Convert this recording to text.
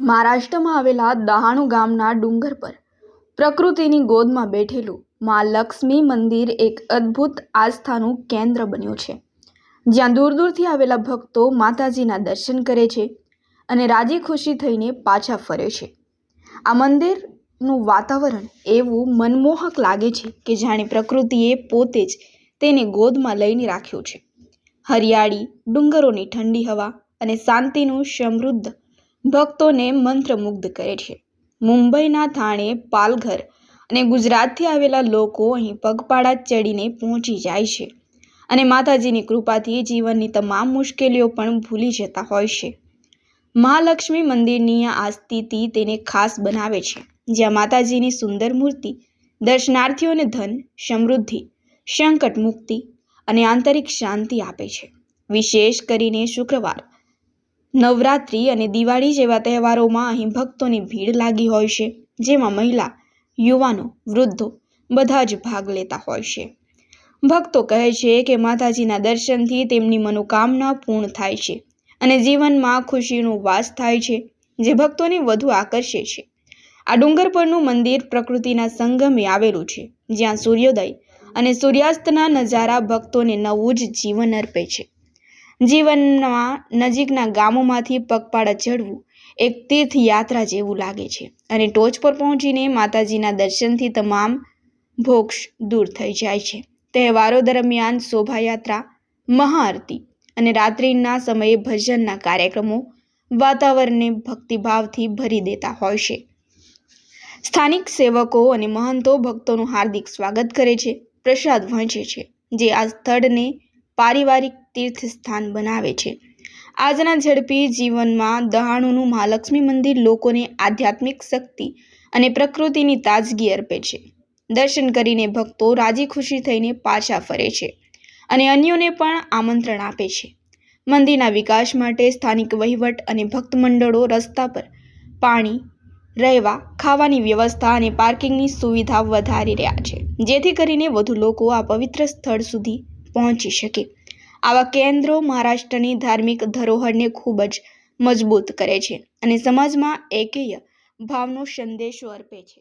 મહારાષ્ટ્રમાં આવેલા દહાણુ ગામના ડુંગર પર પ્રકૃતિની ગોદમાં બેઠેલું મા લક્ષ્મી મંદિર એક અદ્ભુત આસ્થાનું કેન્દ્ર બન્યું છે. જ્યાં દૂર દૂરથી આવેલા ભક્તો માતાજીના દર્શન કરે છે અને રાજી ખુશી થઈને પાછા ફરે છે. આ મંદિરનું વાતાવરણ એવું મનમોહક લાગે છે કે જાણે પ્રકૃતિએ પોતે જ તેને ગોદમાં લઈને રાખ્યું છે. હરિયાળી, ડુંગરોની ઠંડી હવા અને શાંતિનું સમૃદ્ધ ભક્તોને મંત્રમુગ્ધ કરે છે. મુંબઈના થાણે પાલઘર અને ગુજરાતથી આવેલા લોકો અહીં પગપાળા ચડીને પહોંચી જાય છે અને માતાજીની કૃપાથી જીવનની તમામ મુશ્કેલીઓ પણ ભૂલી જતા હોય છે. મહાલક્ષ્મી મંદિરની આ સ્થિતિ તેને ખાસ બનાવે છે, જ્યાં માતાજીની સુંદર મૂર્તિ દર્શનાર્થીઓને ધન, સમૃદ્ધિ સંકટ મુક્તિ અને આંતરિક શાંતિ આપે છે. વિશેષ કરીને શુક્રવાર નવરાત્રિ અને દિવાળી જેવા તહેવારોમાં અહીં ભક્તોની ભીડ લાગી હોય છે, જેમાં મહિલા, યુવાનો, વૃદ્ધો બધા જ ભાગ લેતા હોય છે. ભક્તો કહે છે કે માતાજીના દર્શનથી તેમની મનોકામના પૂર્ણ થાય છે અને જીવનમાં ખુશીનો વાસ થાય છે, જે ભક્તોને વધુ આકર્ષે છે. આ ડુંગર પરનું મંદિર પ્રકૃતિના સંગમે આવેલું છે, જ્યાં સૂર્યોદય અને સૂર્યાસ્તના નજારા ભક્તોને નવું જ જીવન અર્પે છે. જીવનમાં નજીકના ગામોમાંથી પગપાળા ચડવું એક તીર્થ યાત્રા જેવું લાગે છે. અને ટોચ પર પહોંચીને માતાજીના દર્શનથી તમામ ભોક્ષ દૂર થઈ જાય છે. તહેવારો દરમિયાન શોભાયાત્રા, મહાઆરતી અને રાત્રિના સમયે ભજનના કાર્યક્રમો વાતાવરણને ભક્તિભાવથી ભરી દેતા હોય છે. સ્થાનિક સેવકો અને મહંતો ભક્તોનું હાર્દિક સ્વાગત કરે છે. પ્રસાદ વહેંચે છે, જે આ સ્થળને પારિવારિક તીર્થ સ્થાન બનાવે છે. આજના ઝડપી જીવનમાં દહાણુનું મહાલક્ષ્મી મંદિર લોકોને આધ્યાત્મિક શક્તિ અને પ્રકૃતિની તાજગી અર્પે છે. દર્શન કરીને ભક્તો રાજી ખુશી થઈને પાછા ફરે છે અને અન્યોને પણ આમંત્રણ આપે છે. મંદિરના વિકાસ માટે સ્થાનિક વહીવટ અને ભક્ત મંડળો રસ્તા પર પાણી, રહેવા, ખાવાની વ્યવસ્થા અને પાર્કિંગની સુવિધા વધારી રહ્યા છે, જેથી કરીને વધુ લોકો આ પવિત્ર સ્થળ સુધી પહોંચી શકે. આવા કેન્દ્રો મહારાષ્ટ્રની ધાર્મિક ધરોહરને ખૂબ જ મજબૂત કરે છે અને સમાજમાં એકીય ભાવનો સંદેશો અર્પે છે.